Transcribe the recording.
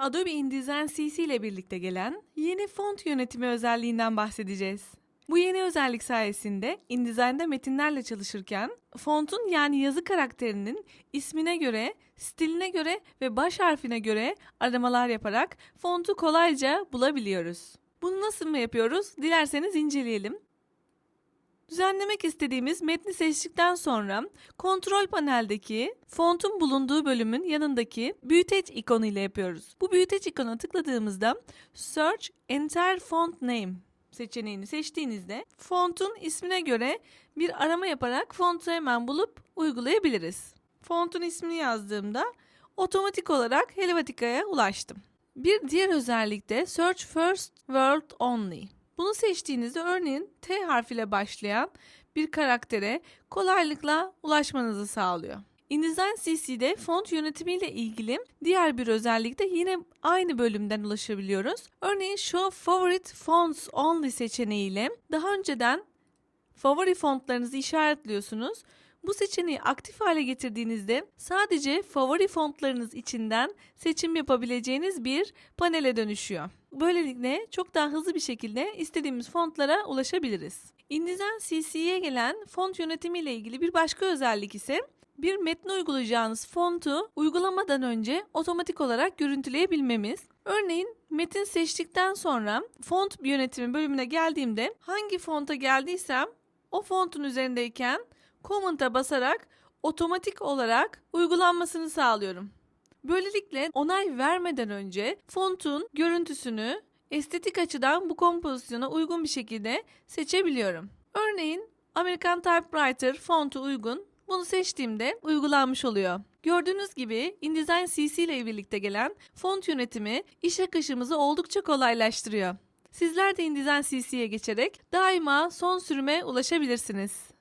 Adobe InDesign CC ile birlikte gelen yeni font yönetimi özelliğinden bahsedeceğiz. Bu yeni özellik sayesinde InDesign'da metinlerle çalışırken fontun yani yazı karakterinin ismine göre, stiline göre ve baş harfine göre aramalar yaparak fontu kolayca bulabiliyoruz. Bunu nasıl mı yapıyoruz? Dilerseniz inceleyelim. Düzenlemek istediğimiz metni seçtikten sonra kontrol paneldeki fontun bulunduğu bölümün yanındaki büyüteç ikonu ile yapıyoruz. Bu büyüteç ikona tıkladığımızda Search Enter Font Name seçeneğini seçtiğinizde fontun ismine göre bir arama yaparak fontu hemen bulup uygulayabiliriz. Fontun ismini yazdığımda otomatik olarak Helvetica'ya ulaştım. Bir diğer özellik de Search First Word Only. Bunu seçtiğinizde örneğin T harfiyle başlayan bir karaktere kolaylıkla ulaşmanızı sağlıyor. InDesign CC'de font yönetimiyle ilgili diğer bir özellik de yine aynı bölümden ulaşabiliyoruz. Örneğin Show Favorite Fonts Only seçeneğiyle daha önceden favori fontlarınızı işaretliyorsunuz. Bu seçeneği aktif hale getirdiğinizde sadece favori fontlarınız içinden seçim yapabileceğiniz bir panele dönüşüyor. Böylelikle çok daha hızlı bir şekilde istediğimiz fontlara ulaşabiliriz. InDesign CC'ye gelen font yönetimi ile ilgili bir başka özellik ise bir metne uygulayacağınız fontu uygulamadan önce otomatik olarak görüntüleyebilmemiz. Örneğin metin seçtikten sonra font yönetimi bölümüne geldiğimde hangi fonta geldiysem o fontun üzerindeyken Command'a basarak otomatik olarak uygulanmasını sağlıyorum. Böylelikle onay vermeden önce fontun görüntüsünü estetik açıdan bu kompozisyona uygun bir şekilde seçebiliyorum. Örneğin American Typewriter fontu uygun. Bunu seçtiğimde uygulanmış oluyor. Gördüğünüz gibi InDesign CC ile birlikte gelen font yönetimi iş akışımızı oldukça kolaylaştırıyor. Sizler de InDesign CC'ye geçerek daima son sürüme ulaşabilirsiniz.